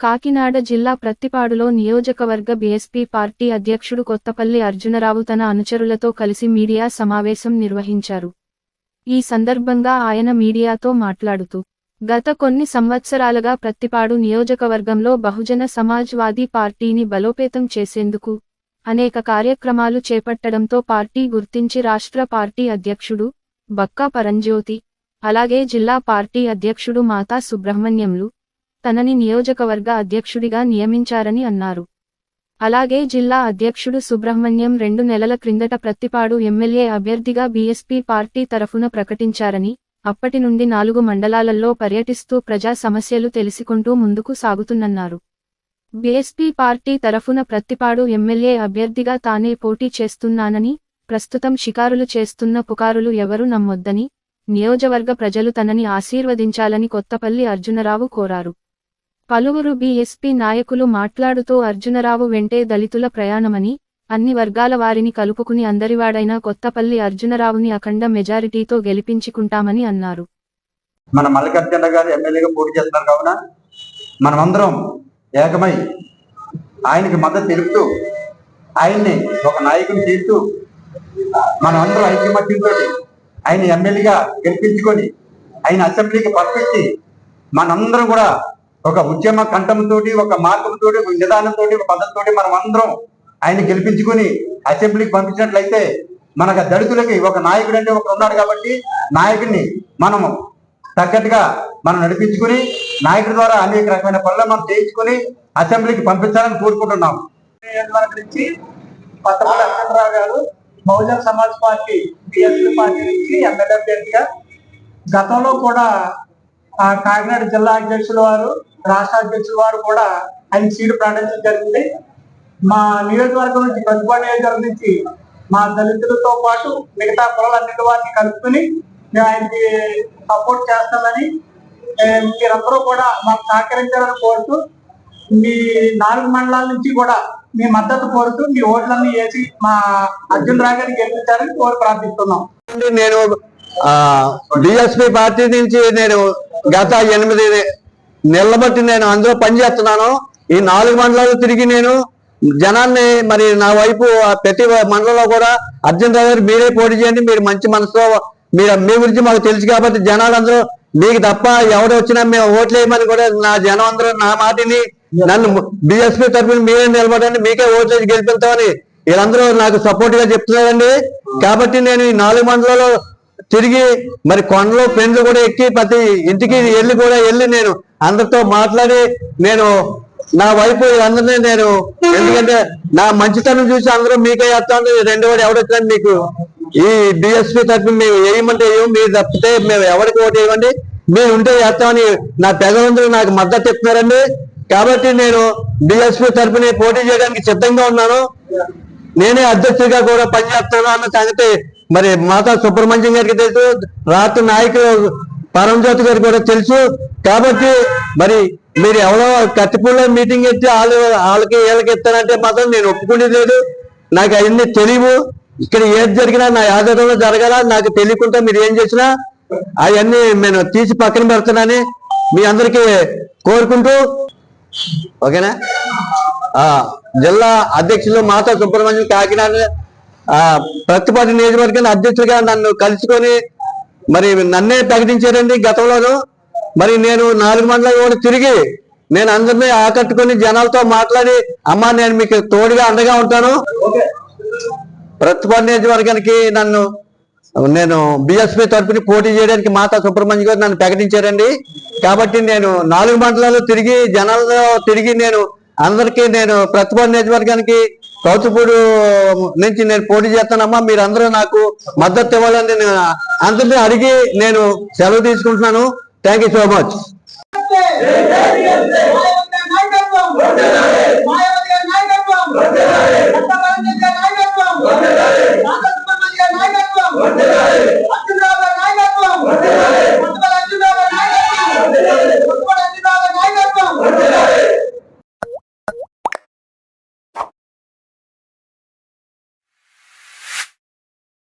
కాకినాడ జిల్లా ప్రత్తిపాడులో నియోజకవర్గ BSP party అధ్యక్షుడు కొత్తపల్లి అర్జునరావు తన అనుచరులతో కలిసి మీడియా సమావేశం నిర్వహించారు. ఈ సందర్భంగా ఆయన మీడియాతో మాట్లాడుతూ గత కొన్ని సంవత్సరాలుగా ప్రత్తిపాడు నియోజకవర్గంలో బహుజన సమాజ్వాదీ పార్టీని బలోపేతం చేసేందుకు అనేక కార్యక్రమాలు చేపట్టడంతో పార్టీ గుర్తించి రాష్ట్ర పార్టీ అధ్యక్షుడు బక్కా పరంజ్యోతి అలాగే జిల్లా పార్టీ అధ్యక్షుడు మాతా సుబ్రహ్మణ్యంలు తనని నియోజకవర్గ అధ్యక్షుడిగా నియమించారని అన్నారు. అలాగే జిల్లా అధ్యక్షుడు సుబ్రహ్మణ్యం రెండు నెలల క్రిందట ప్రత్తిపాడు ఎమ్మెల్యే అభ్యర్థిగా బీఎస్పీ పార్టీ తరఫున ప్రకటించారని అప్పటి నుండి నాలుగు మండలాలలో పర్యటిస్తూ ప్రజా సమస్యలు తెలుసుకుంటూ ముందుకు సాగుతున్నారు బీఎస్పీ పార్టీ తరఫున ప్రత్తిపాడు ఎమ్మెల్యే అభ్యర్థిగా తానే పోటీ చేస్తున్నానని ప్రస్తుతం షికారులు చేస్తున్న పుకారులు ఎవరు నమ్మొద్దని నియోజవర్గ ప్రజలు తనని ఆశీర్వదించాలని కొత్తపల్లి అర్జునరావు కోరారు. పలువురు బీఎస్పీ నాయకులు మాట్లాడుతూ అర్జునరావు వెంటే దళితుల ప్రయాణమని అన్ని వర్గాల వారిని కలుపుకుని అందరివాడైన కొత్తపల్లి అర్జునరావుని అఖండ మెజారిటీతో గెలిపించుకుంటామని అన్నారు. మన మల్లికార్జున గారు ఎమ్మెల్యేగా పోటీ చేస్తున్నారు కావున మనమందరం ఏకమై ఆయనకి మద్దతు తెలుపుతూ ఆయన్ని ఒక నాయకుని చేస్తూ మనమందరం ఐక్యమత్యంతో ఆయన ఎమ్మెల్యేగా గెలిపించుకొని ఆయన అసెంబ్లీకి పంపించి మనందరం కూడా ఒక ఉద్యమ కంఠంతో ఒక మార్గంతో ఒక నిదానంతో ఒక పద్ధతితో మనం అందరం ఆయన గెలిపించుకొని అసెంబ్లీకి పంపించినట్లయితే మనకు దళితులకి ఒక నాయకుడు అంటే ఒకరు ఉన్నాడు కాబట్టి నాయకుడిని మనము తగ్గట్టుగా మనం నడిపించుకుని నాయకుడి ద్వారా అనేక రకమైన పనులు మనం చేయించుకుని అసెంబ్లీకి పంపించాలని కోరుకుంటున్నాం. నుంచి కొత్తపల్లి అర్జునరావు గారు Bahujan Samaj party BSP party నుంచి ఎమ్మెల్యే అభ్యర్థిగా గతంలో కూడా ఆ కాకినాడ జిల్లా అధ్యక్షుల వారు రాష్ట్ర అధ్యక్షుల వారు కూడా ఆయన సీటు ప్రకటించడం జరిగింది. మా నియోజకవర్గం నుంచి ప్రతిపాడు నియోజకవర్గం నుంచి మా దళితులతో పాటు మిగతా కులాలన్నిటి వారిని కలుపుకొని మేము ఆయనకి సపోర్ట్ చేస్తామని మీరందరూ కూడా మాకు సహకరించాలని కోరుతూ మీ నాలుగు మండలాల నుంచి కూడా మీ మద్దతు కోరుతూ మీ ఓట్లన్నీ వేసి మా అర్జున్ రావు గారిని గెలిపించాలని కోరి ప్రార్థిస్తున్నాం. నేను బిఎస్పి పార్టీ నుంచి నేను గత ఎనిమిది నెలల బట్టి నేను అందులో పనిచేస్తున్నాను ఈ నాలుగు మండలాలు తిరిగి నేను జనాన్ని మరి నా వైపు ప్రతి మండలంలో కూడా అర్జున్ రావు గారు మీరే పోటీ చేయండి మీరు మంచి మనసులో మీరు మీ గురించి మాకు తెలుసు కాబట్టి జనాలు అందరూ మీకు తప్ప ఎవరు వచ్చినా మేము ఓట్లు వేయమని కూడా నా జనం అందరూ నా మాటిని నన్ను బిఎస్పీ తరఫున మీరే నిలబడండి మీకే ఓట్లు వేసి గెలిపిస్తామని వీళ్ళందరూ నాకు సపోర్ట్గా చెప్తున్నారండి. కాబట్టి నేను ఈ నాలుగు మండలాల్లో తిరిగి మరి కొండలు పెండ్లు కూడా ఎక్కి ప్రతి ఇంటికి వెళ్ళి కూడా వెళ్ళి నేను అందరితో మాట్లాడి నేను నా వైపు అందరినీ నేను ఎందుకంటే నా మంచితనం చూసి అందరూ మీకే వేస్తాను రెండో వాడు ఎవడొచ్చినా మీకు ఈ డిఎస్పీ తరఫున మేము వేయమంటే ఏమో మీరు తప్పితే మేము ఎవరికి ఓటు వేయమండి? మీరు ఉంటే వేస్తామని నా పెద్దలందరూ నాకు మద్దతు చెప్తున్నారండి. కాబట్టి నేను డిఎస్పీ తరఫున పోటీ చేయడానికి సిద్ధంగా ఉన్నాను. నేనే అధ్యక్షుడిగా కూడా పనిచేస్తాను అన్న సంగతి మరి మాతా సుబ్రహ్మణ్యం గారికి తెలుసు. రాత్రి నాయకులు పరంజ్యోతి గారికి కూడా తెలుసు. కాబట్టి మరి మీరు ఎవరో కత్తిపూర్లో మీటింగ్ ఎత్తి వాళ్ళు వాళ్ళకి వీళ్ళకి ఇస్తానంటే మాత్రం నేను ఒప్పుకునేది లేదు. నాకు అవన్నీ తెలియవు. ఇక్కడ ఏది జరిగినా నా ఆధారంలో జరగాల? నాకు తెలియకుండా మీరు ఏం చేసినా అవన్నీ నేను తీసి పక్కన పెడుతున్నాని మీ అందరికీ కోరుకుంటూ ఓకేనా? ఆ జిల్లా అధ్యక్షులు మాతా సుబ్రహ్మణ్యం కాకినాడ ఆ ప్రతిపాటి నియోజకవర్గాన్ని అధ్యక్షుడిగా నన్ను కలుసుకొని మరి నన్నే ప్రకటించారండి గతంలోను. మరి నేను నాలుగు మండల కూడా తిరిగి నేను అందరినీ ఆకట్టుకొని జనాలతో మాట్లాడి అమ్మా నేను మీకు తోడుగా అండగా ఉంటాను. ప్రతిపాటి నియోజకవర్గానికి నన్ను నేను బిఎస్పీ తరపున పోటీ చేయడానికి మాతా సుబ్రహ్మణ్యం గారు నన్ను ప్రకటించారండి. కాబట్టి నేను నాలుగు మండలాలు తిరిగి జనాల్లో తిరిగి నేను అందరికీ నేను ప్రతిభ నియోజకవర్గానికి కౌతుపూడు నుంచి నేను పోటీ చేస్తానమ్మా. మీరందరూ నాకు మద్దతు ఇవ్వాలని నేను అందరినీ అడిగి నేను సెలవు తీసుకుంటున్నాను. థ్యాంక్ యూ సో మచ్ నాయకత్వం వందనాలు. నాగ సుబ్రహ్మణ్య నాయకత్వం.